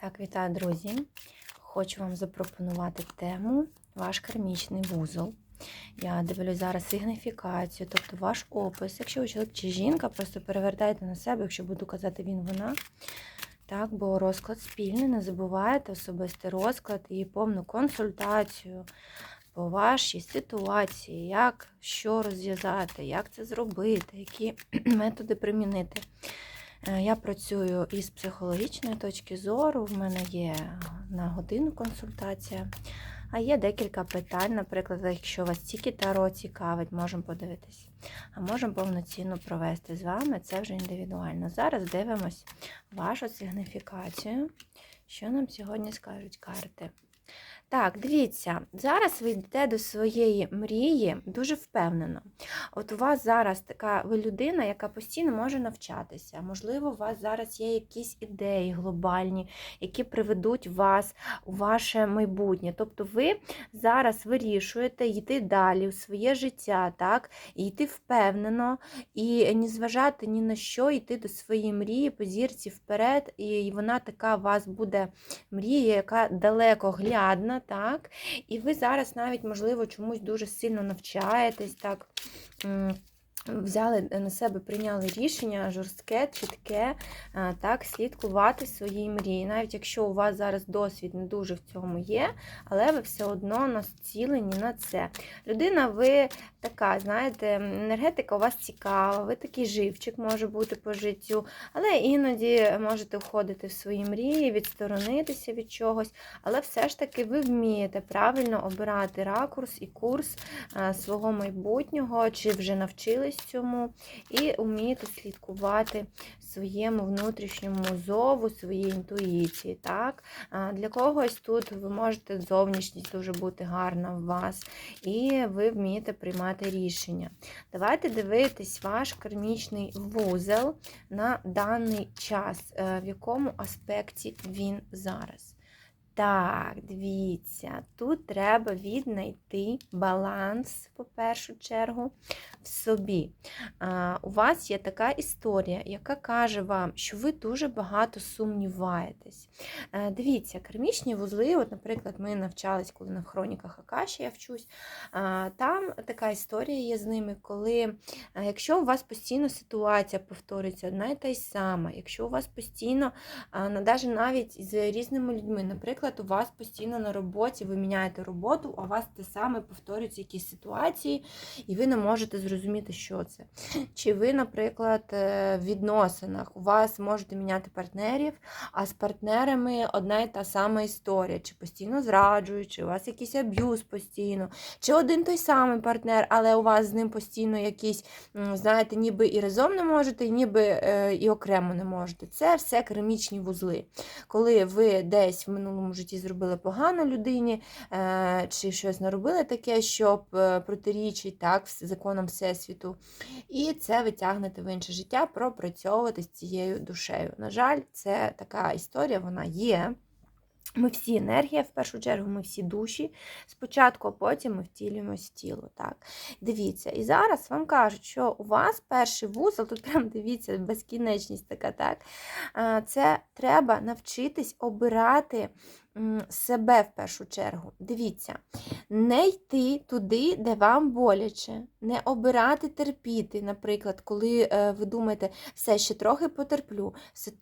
Так, вітаю, друзі! Хочу вам запропонувати тему ваш кармічний вузол. Я дивлюсь зараз сигніфікацію, тобто ваш опис. Якщо ви чоловік чи жінка, просто перевертайте на себе, якщо буду казати він, вона. Так, бо розклад спільний, не забувайте особистий розклад і повну консультацію по вашій ситуації, як що розв'язати, як це зробити, які методи примінити. Е, Я працюю із психологічної точки зору. В мене є на годину консультація, а є декілька питань. Наприклад, якщо вас тільки таро цікавить, можемо подивитись. А можемо повноцінно провести з вами. Це вже індивідуально. Зараз дивимось вашу сигніфікацію. Що нам сьогодні скажуть карти? Так, дивіться, зараз ви йдете до своєї мрії дуже впевнено. От у вас зараз така ви людина, яка постійно може навчатися. Можливо, у вас зараз є якісь ідеї глобальні, які приведуть вас у ваше майбутнє. Тобто ви зараз вирішуєте йти далі у своє життя, так, і йти впевнено, і не зважати ні на що, йти до своєї мрії, по зірці вперед, і вона така у вас буде мрія, яка так? І ви зараз навіть, можливо, чомусь дуже сильно навчаєтесь, так. Взяли на себе, прийняли рішення жорстке, чітке, так, слідкувати своїй мрії. Навіть якщо у вас зараз досвід не дуже в цьому є, але ви все одно націлені на це. Людина, ви така, знаєте, енергетика у вас цікава, ви такий живчик може бути по життю, але іноді можете входити в свої мрії, відсторонитися від чогось, але все ж таки ви вмієте правильно обирати ракурс і курс свого майбутнього, чи вже навчились цьому, і вмієте слідкувати своєму внутрішньому зову, своїй інтуїції. Так? Для когось тут ви можете зовнішність дуже бути гарна в вас, і ви вмієте приймати рішення. Давайте дивитись ваш кармічний вузел на даний час, е, в якому аспекті він зараз. Так, дивіться, тут треба віднайти баланс, по першу чергу, в собі. А, У вас є така історія, яка каже вам, що ви дуже багато сумніваєтесь. Е, Дивіться, кармічні вузли, от, наприклад, ми навчались, коли на хроніках Акаші я вчусь. а, Там така історія є з ними, коли е, якщо у вас постійно ситуація повторюється одна і та й сама, якщо у вас постійно, навіть навіть з різними людьми, наприклад, у вас постійно на роботі, ви міняєте роботу, а у вас те саме повторюються якісь ситуації, і ви не можете зрозуміти, що це. Чи ви, наприклад, е, в відносинах у вас можете міняти партнерів, а з партнерами одна і та сама історія, чи постійно зраджують, чи у вас якийсь аб'юз постійно, чи один той самий партнер, але у вас з ним постійно якісь, знаєте, ніби і разом не можете, і ніби е, і окремо не можете. Це все керамічні вузли. Коли ви десь в минулому житті зробили погано людині, е, чи щось наробили таке, щоб е, протирічить так, законам Всесвіту, і це витягнете в інше життя, пропрацьовувати з цією душею. На жаль, це така історія, вона є. Ми всі енергія, в першу чергу, ми всі душі спочатку, а потім ми втілюємось тіло. Так. Дивіться, і зараз вам кажуть, що у вас перший вузол, тут прям дивіться, безкінечність така, так. Це треба навчитись обирати себе в першу чергу. Дивіться, не йти туди, де вам боляче, не обирати терпіти, наприклад, коли е, ви думаєте, все, ще трохи потерплю,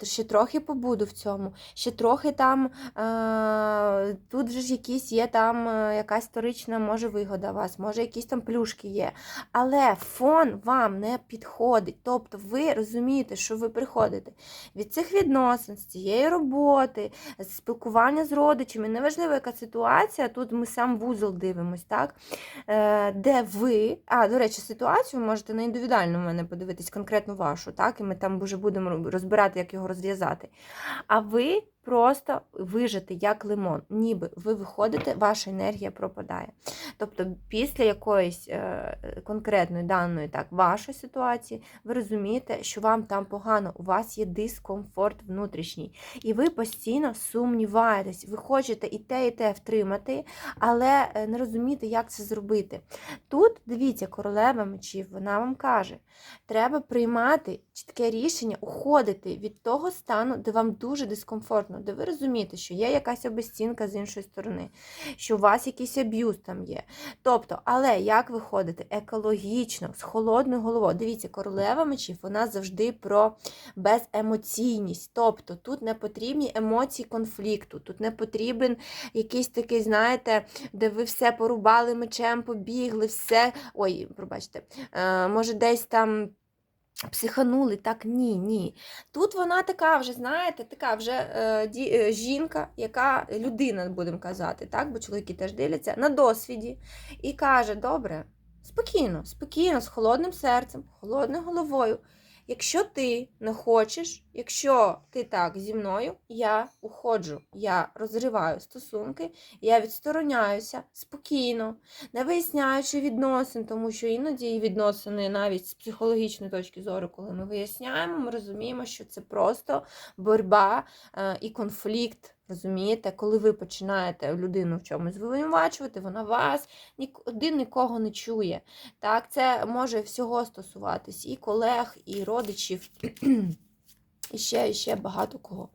ще трохи побуду в цьому, ще трохи там, е, тут же ж якісь є там е, якась історична може вигода вас, може якісь там плюшки є. Але фон вам не підходить. Тобто ви розумієте, що ви приходите від цих відносин, з цієї роботи, спілкування з родичами, неважливо, яка ситуація, тут ми сам вузол дивимось, так? Е, де ви, а, до речі, ситуацію можете на індивідуальному мене подивитись, конкретно вашу, так? І ми там вже будемо розбирати, як його розв'язати. А ви просто вижити як лимон, ніби ви виходите, ваша енергія пропадає. Тобто, після якоїсь е, конкретної даної так, вашої ситуації, ви розумієте, що вам там погано, у вас є дискомфорт внутрішній, і ви постійно сумніваєтесь, ви хочете і те, і те втримати, але е, не розумієте, як це зробити. Тут, дивіться, королева мечів, вона вам каже, треба приймати чітке рішення уходити від того стану, де вам дуже дискомфортно, де ви розумієте, що є якась обезцінка з іншої сторони, що у вас якийсь аб'юз там є. Тобто, але як виходити? Екологічно, з холодною головою. Дивіться, королева мечів, вона завжди про беземоційність. Тобто тут не потрібні емоції конфлікту, тут не потрібен якийсь такий, знаєте, де ви все порубали мечем, побігли, все. Ой, пробачте, е, може, десь там. Психанули, так ні, ні. Тут вона така вже, знаєте, така вже е, ді, е, жінка, яка людина, будемо казати, так, бо чоловіки теж дивляться, на досвіді і каже: добре, спокійно, спокійно, з холодним серцем, холодною головою. Якщо ти не хочеш, якщо ти так зі мною, я уходжу, я розриваю стосунки, я відстороняюся спокійно, не виясняючи відносин, тому що іноді відносини навіть з психологічної точки зору, коли ми виясняємо, ми розуміємо, що це просто боротьба е, і конфлікт. Розумієте, коли ви починаєте людину в чомусь звинувачувати, вона вас один нікого не чує. Так, це може всього стосуватись і колег, і родичів, і ще, і ще багато кого.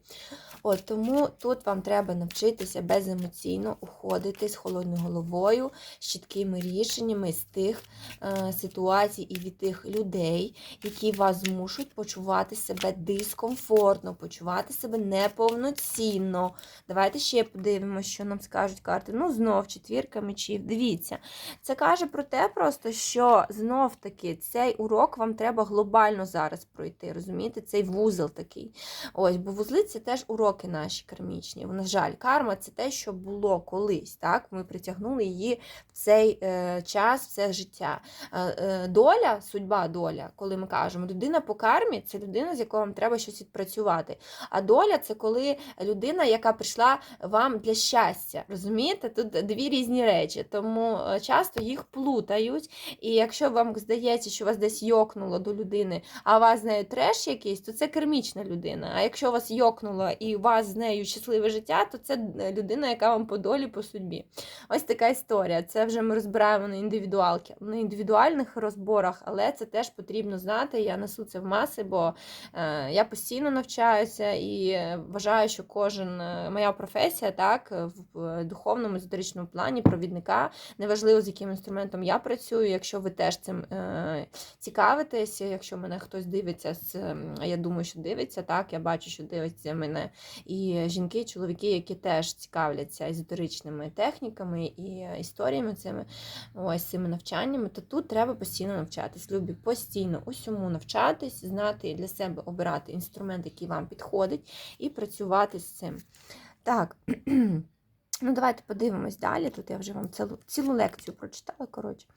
От Тому тут вам треба навчитися беземоційно уходити з холодною головою, з чіткими рішеннями з тих е, ситуацій і від тих людей, які вас змушують почувати себе дискомфортно, почувати себе неповноцінно. Давайте ще подивимося, що нам скажуть карти. Ну, знов четвірка мечів. Дивіться, це каже про те, просто, що знов таки цей урок вам треба глобально зараз пройти. Розумієте, цей вузол такий. Ось, бо вузли це теж уроки наші кармічні. На жаль, карма це те, що було колись. Так? Ми притягнули її в цей е, час, в це життя. Е, е, доля, судьба, доля, коли ми кажемо, людина по кармі це людина, з якою вам треба щось відпрацювати. А доля це коли людина, яка прийшла вам для щастя. Розумієте? Тут дві різні речі, тому часто їх плутають. І якщо вам здається, що вас десь йокнуло до людини, а у вас з нею треш якийсь, то це кермічна людина. А якщо вас йокнуло і вас з нею щасливе життя, то це людина, яка вам по долі, по судьбі. Ось така історія. Це вже ми розбираємо на індивідуалки, на індивідуальних розборах, але це теж потрібно знати. Я несу це в маси, бо е, я постійно навчаюся і вважаю, що кожен е, моя професія, так, в духовному езотеричному плані провідника, неважливо з яким інструментом я працюю. Якщо ви теж цим е, цікавитесь, якщо мене хтось дивиться, з, я думаю, що дивиться, так, я бачу, що дивиться мене і жінки, і чоловіки, які теж цікавляться езотеричними техніками і історіями цими ось цими навчаннями, то тут треба постійно навчатись. Любі постійно усьому навчатись, знати для себе обирати інструмент, який вам підходить, і працювати з цим. Так. Ну, давайте подивимось далі. Тут я вже вам цілу, цілу лекцію прочитала. коротше.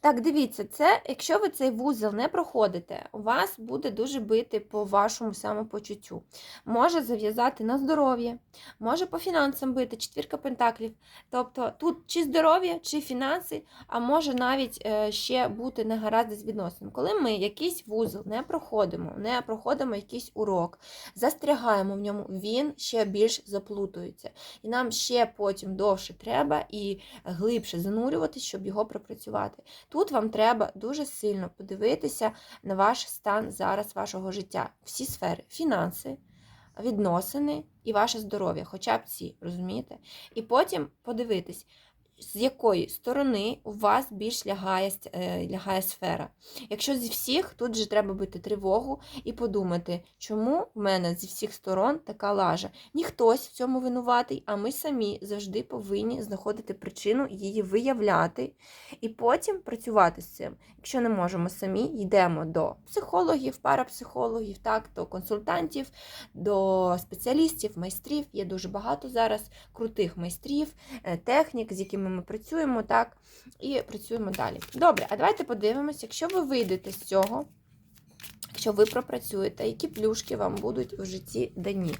Так, дивіться, це, якщо ви цей вузол не проходите, у вас буде дуже бити по вашому самопочуттю. Може зав'язати на здоров'я, може по фінансам бити, четвірка пентаклів. Тобто тут чи здоров'я, чи фінанси, а може навіть е, ще бути негаразди з відносинами. Коли ми якийсь вузол не проходимо, не проходимо якийсь урок, застрягаємо в ньому, він ще більш заплутується. І нам ще потім довше треба і глибше занурюватись, щоб його пропрацювати. Тут вам треба дуже сильно подивитися на ваш стан зараз вашого життя. Всі сфери фінанси, відносини і ваше здоров'я, хоча б ці, розумієте? І потім подивитись. З якої сторони у вас більш лягає е, лягає сфера. Якщо зі всіх, тут же треба бити тривогу і подумати, чому в мене зі всіх сторон така лажа. Ніхтось в цьому винуватий, а ми самі завжди повинні знаходити причину, її виявляти і потім працювати з цим. Якщо не можемо самі, йдемо до психологів, парапсихологів, так, до консультантів, до спеціалістів, майстрів. Є дуже багато зараз крутих майстрів, е, технік, з якими ми працюємо, так, і працюємо далі. Добре, а давайте подивимося, якщо ви вийдете з цього, якщо ви пропрацюєте, які плюшки вам будуть у житті дані.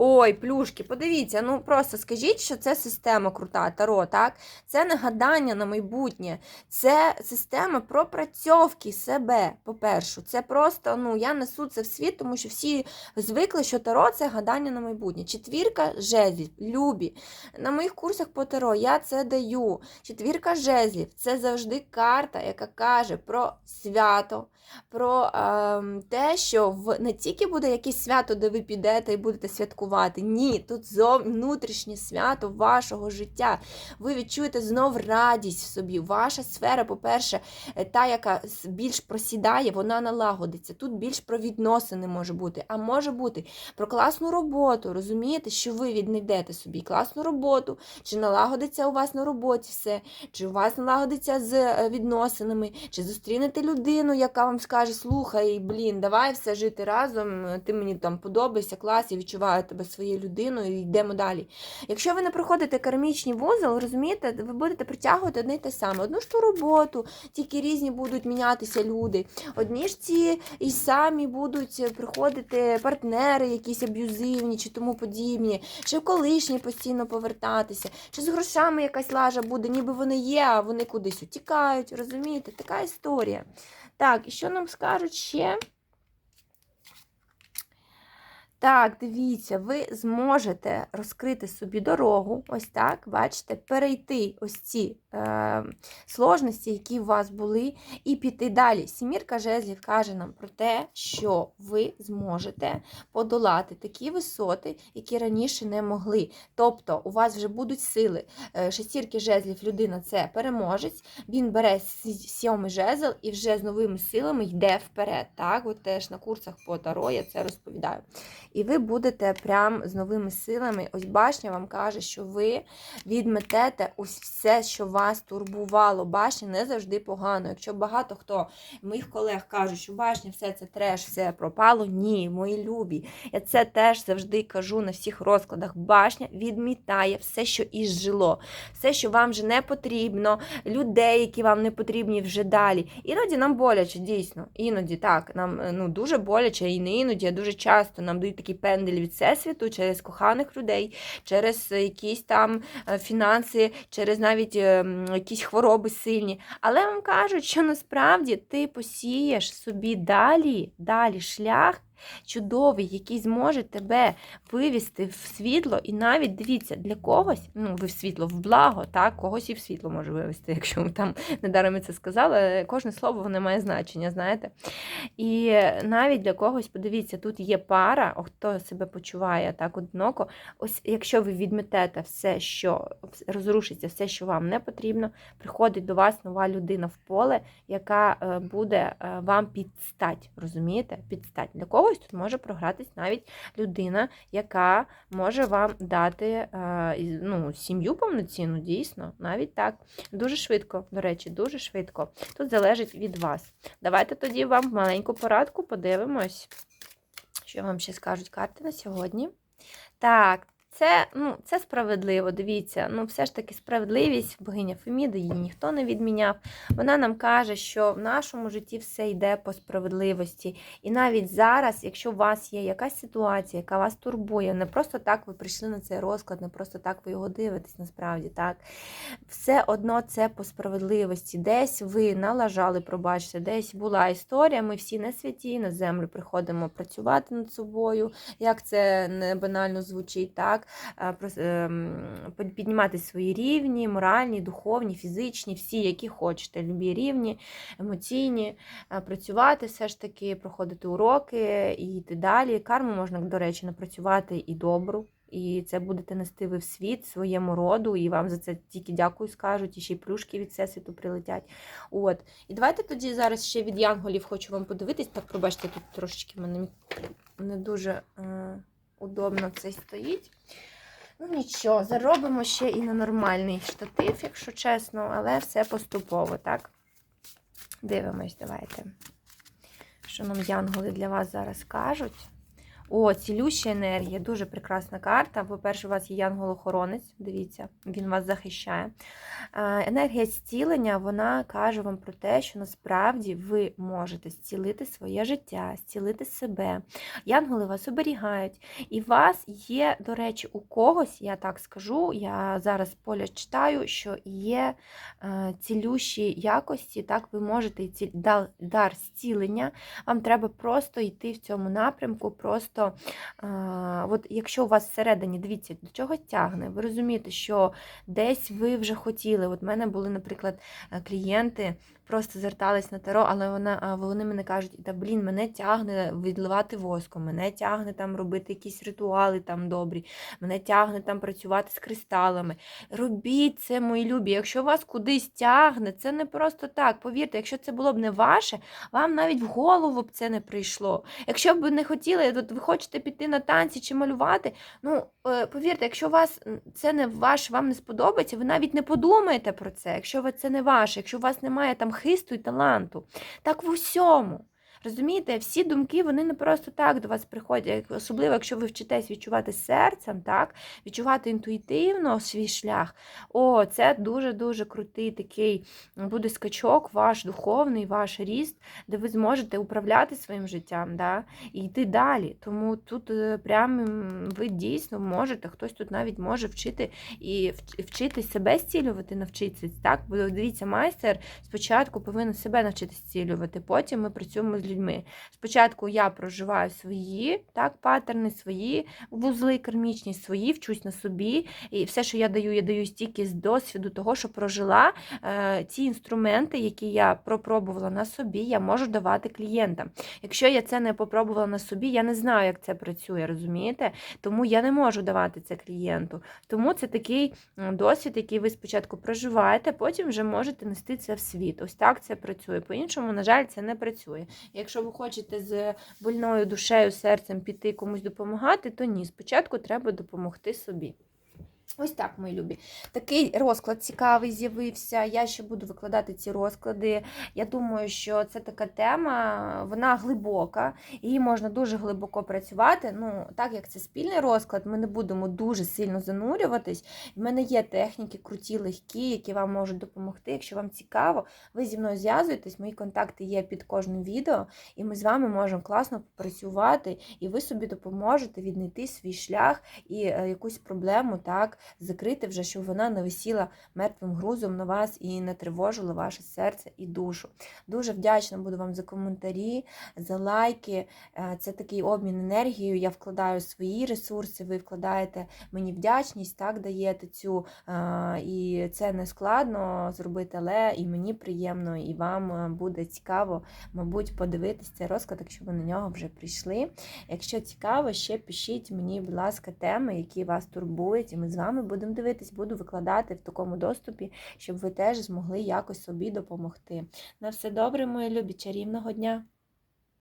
Ой, плюшки, подивіться, ну просто скажіть, що це система крута, Таро, так? Це не гадання на майбутнє, це система пропрацьовки себе, по-перше. Це просто, ну, я несу це в світ, тому що всі звикли, що Таро це гадання на майбутнє. Четвірка жезлів, любі. На моїх курсах по Таро я це даю. Четвірка жезлів це завжди карта, яка каже про свято, про е, те, що в не тільки буде якесь свято, де ви підете і будете святкувати. Ні, тут зов внутрішнє свято вашого життя. Ви відчуєте знов радість в собі. Ваша сфера, по-перше, е, та, яка більш просідає, вона налагодиться. Тут більш про відносини може бути, а може бути про класну роботу. Розумієте, що ви віднайдете собі класну роботу, чи налагодиться у вас на роботі все, чи у вас налагодиться з е, відносинами, чи зустрінете людину, яка вам скаже: слухай, блін, давай все жити разом, ти мені там подобаєшся, клас, я відчуваю тебе своєю людиною і йдемо далі. Якщо ви не проходите кармічний вузол, розумієте, ви будете притягувати одне й те саме. Одну ж ту роботу, тільки різні будуть мінятися люди. Одні ж ці і самі будуть приходити партнери, якісь аб'юзивні чи тому подібні, чи колишні постійно повертатися, чи з грошами якась лажа буде, ніби вони є, а вони кудись утікають. Розумієте? Така історія. Так, і що нам скажуть ще? Так, дивіться, ви зможете розкрити собі дорогу, ось так, бачите, перейти ось ці е, сложності, які у вас були, і піти далі. Сімірка жезлів каже нам про те, що ви зможете подолати такі висоти, які раніше не могли. Тобто у вас вже будуть сили. Е, Шестірки жезлів людина це переможець, він бере сьомий жезл і вже з новими силами йде вперед. Так, от теж на курсах по Таро я це розповідаю. І ви будете прям з новими силами. Ось башня вам каже, що ви відметете ось все, що вас турбувало. Башня не завжди погано. Якщо багато хто моїх колег кажуть, що башня, все це треш, все пропало. Ні, мої любі. Я це теж завжди кажу на всіх розкладах. Башня відмітає все, що ізжило, все, що вам вже не потрібно, людей, які вам не потрібні вже далі. Іноді нам боляче, дійсно. Іноді так, нам е, ну, дуже боляче, і не іноді, а дуже часто нам дають такий пендель від всесвіту через коханих людей, через якісь там е, фінанси, через навіть е, якісь хвороби сильні. Але вам кажуть, що насправді ти посієш собі далі, далі шлях. Чудовий, який зможе тебе вивести в світло, і навіть дивіться, для когось, ну ви в світло, в благо, так, когось і в світло може вивести, якщо ви там недаром це сказали, кожне слово воно має значення, знаєте. І навіть для когось, подивіться, тут є пара, хто себе почуває так одиноко. Ось якщо ви відметете все, що розрушиться, все, що вам не потрібно, приходить до вас нова людина в поле, яка е, буде е, вам підстать. Розумієте? Підстать. Для когось тут може програтись навіть людина, яка може вам дати е, ну, сім'ю повноцінну, дійсно, навіть так. Дуже швидко, до речі, дуже швидко. Тут залежить від вас. Давайте тоді вам маленьку порадку подивимось, що вам ще скажуть карти на сьогодні. Так, це, ну, це справедливо, дивіться. Ну, все ж таки справедливість, богиня Феміда, її ніхто не відміняв. Вона нам каже, що в нашому житті все йде по справедливості. І навіть зараз, якщо у вас є якась ситуація, яка вас турбує, не просто так ви прийшли на цей розклад, не просто так ви його дивитесь, насправді так. Все одно це по справедливості. Десь ви налажали, пробачте, десь була історія. Ми всі не святі, на землю приходимо працювати над собою. Як це не банально звучить, так? Е, ем, під- Піднімати свої рівні, моральні, духовні, фізичні, всі, які хочете, любі рівні, емоційні, е, працювати все ж таки, проходити уроки і йти далі. Карму можна, до речі, напрацювати і добру. І це будете нести ви в світ своєму роду, і вам за це тільки дякую скажуть, і ще й плюшки від всесвіту прилетять. От. І давайте тоді зараз ще від янголів хочу вам подивитись. Так, пробачте, тут трошечки мене не дуже е, удобно це стоїть. Ну нічого, заробимо ще і на нормальний штатив, якщо чесно, але все поступово, так? Дивимось, давайте. Що нам янголи для вас зараз кажуть? О, цілюща енергія, дуже прекрасна карта. По-перше, у вас є янгол-охоронець, дивіться, він вас захищає. Енергія зцілення, вона каже вам про те, що насправді ви можете зцілити своє життя, зцілити себе. Янголи вас оберігають. І вас є, до речі, у когось, я так скажу, я зараз поля читаю, що є е, цілющі якості, так ви можете дар зцілення. Вам треба просто йти в цьому напрямку. Просто, е, от якщо у вас всередині, дивіться, до чого тягне, ви розумієте, що десь ви вже хотіли. От в мене були, наприклад, е, клієнти. Просто звертались на таро, але вона, вони мене кажуть, та блін, мене тягне відливати воском, мене тягне там робити якісь ритуали там добрі, мене тягне там працювати з кристалами. Робіть це, мої любі. Якщо вас кудись тягне, це не просто так. Повірте, якщо це було б не ваше, вам навіть в голову б це не прийшло. Якщо б не хотіли, от ви хочете піти на танці чи малювати, ну повірте, якщо вас це не ваше, вам не сподобається, ви навіть не подумаєте про це. Якщо це не ваше, якщо у вас немає там хисту і таланту, так в усьому. Розумієте, всі думки вони не просто так до вас приходять, особливо якщо ви вчитесь відчувати серцем, так, відчувати інтуїтивно свій шлях. О, це дуже-дуже крутий такий буде скачок, ваш духовний, ваш ріст, де ви зможете управляти своїм життям да, і йти далі. Тому тут е, прям ви дійсно можете, хтось тут навіть може вчити і вч- вчити себе зцілювати, навчитися. Так, дивіться, майстер спочатку повинен себе навчитися зцілювати, потім ми працюємо з людьми. Спочатку я проживаю свої так, паттерни, свої вузли кармічні, свої, вчусь на собі. І все, що я даю, я даю стільки з досвіду того, що прожила е, ці інструменти, які я пропробувала на собі, я можу давати клієнтам. Якщо я це не попробувала на собі, я не знаю, як це працює, розумієте? Тому я не можу давати це клієнту. Тому це такий досвід, який ви спочатку проживаєте, потім вже можете нести це в світ. Ось так це працює. По-іншому, на жаль, це не працює. Якщо ви хочете з больною душею, серцем піти комусь допомагати, то ні. Спочатку треба допомогти собі. Ось так, мої любі. Такий розклад цікавий з'явився. Я ще буду викладати ці розклади. Я думаю, що це така тема, вона глибока, її можна дуже глибоко працювати. Ну, так як це спільний розклад, ми не будемо дуже сильно занурюватись. В мене є техніки круті, легкі, які вам можуть допомогти. Якщо вам цікаво, ви зі мною зв'язуєтесь, мої контакти є під кожним відео, і ми з вами можемо класно попрацювати, і ви собі допоможете віднайти свій шлях і е, якусь проблему так закрити вже, щоб вона не висіла мертвим грузом на вас і не тривожила ваше серце і душу. Дуже вдячна буду вам за коментарі, за лайки. Е, Це такий обмін енергією. Я вкладаю свої ресурси, ви вкладаєте мені вдячність, так даєте цю. е, І це не складно зробити, але і мені приємно, і вам е, буде цікаво, мабуть, подивитись цей розклад, якщо ви на нього вже прийшли. Якщо цікаво, ще пишіть мені, будь ласка, теми, які вас турбують, і ми з вами будемо дивитись, буду викладати в такому доступі, щоб ви теж змогли якось собі допомогти. На все добре, мої любі, чарівного дня!